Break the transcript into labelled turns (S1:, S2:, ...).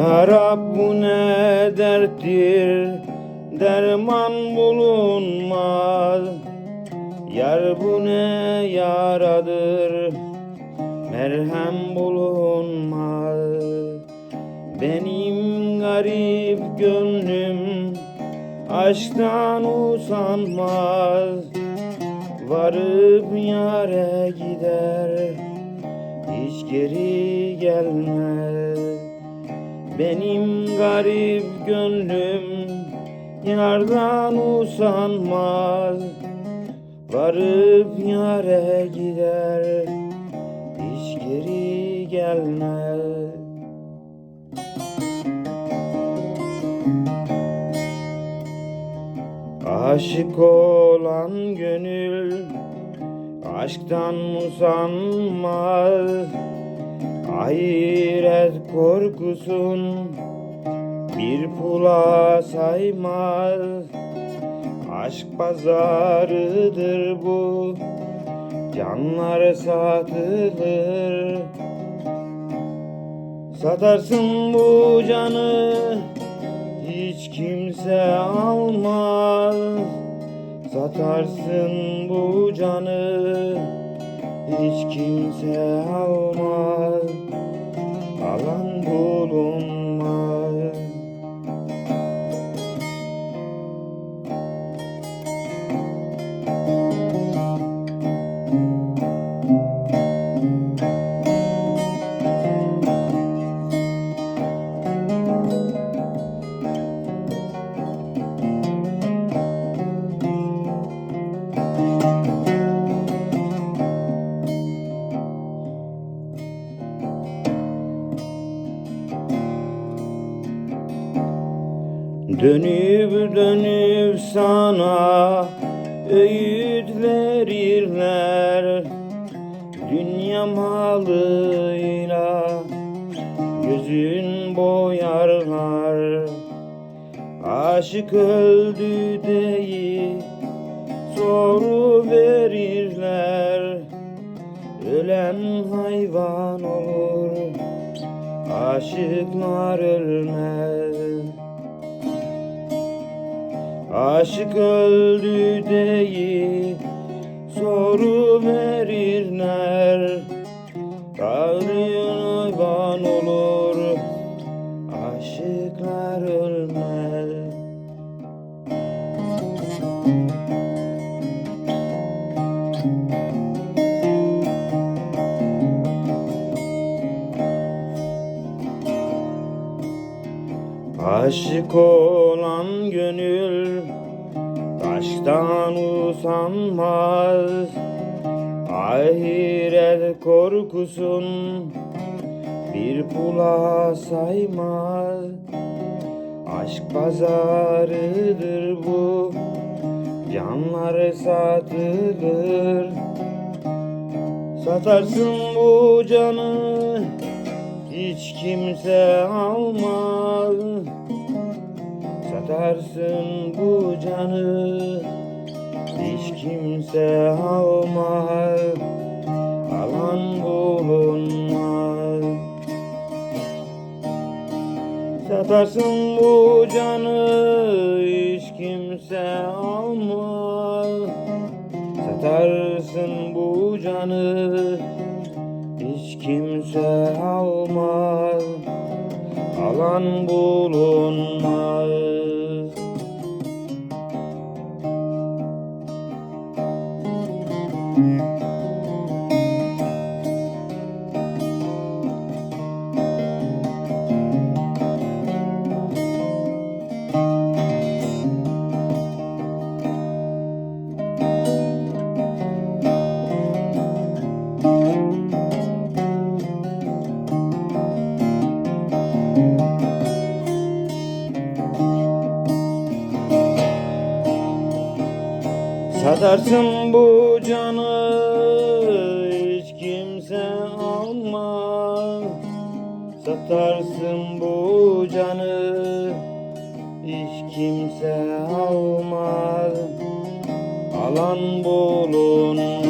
S1: Ya Rab bu ne derttir? Derman bulunmaz. Yar bu ne yaradır? Merhem bulunmaz. Benim garip gönlüm Aşktan usanmaz. Varıp yare gider Hiç geri gelmez benim garip gönlüm yardan usanmaz. Varıp yare gider hiç geri gelmez. Aşık olan gönül aşktan usanmaz Ahiret korkusun bir pula saymaz. Aşk pazarıdır bu Canlar satılır. Satarsın bu canı Hiç kimse almaz. Satarsın bu canı hiç kimse almaz Alan bulunmaz Dönüp dönüp sana öğüt verirler Dünya malıyla gözün boyarlar. Aşık öldü değil soru verirler. Ölen hayvan olur aşıklar ölmez Aşık öldü değil soru verirler. Ağrıyan Aşık olan gönül Aşktan usanmaz. Ahiret korkusun Bir pula saymaz. Aşk pazarıdır bu Canlar satılır. Satarsın bu canı hiç kimse almaz. Satarsın bu canı. Hiç kimse almaz. Alan bulunmaz. Satarsın bu canı. Hiç kimse almaz. Satarsın bu canı hiç kimse almaz Alan bulunmaz Satarsın bu canı hiç kimse almaz. Satarsın bu canı hiç kimse almaz. Alan bulunmaz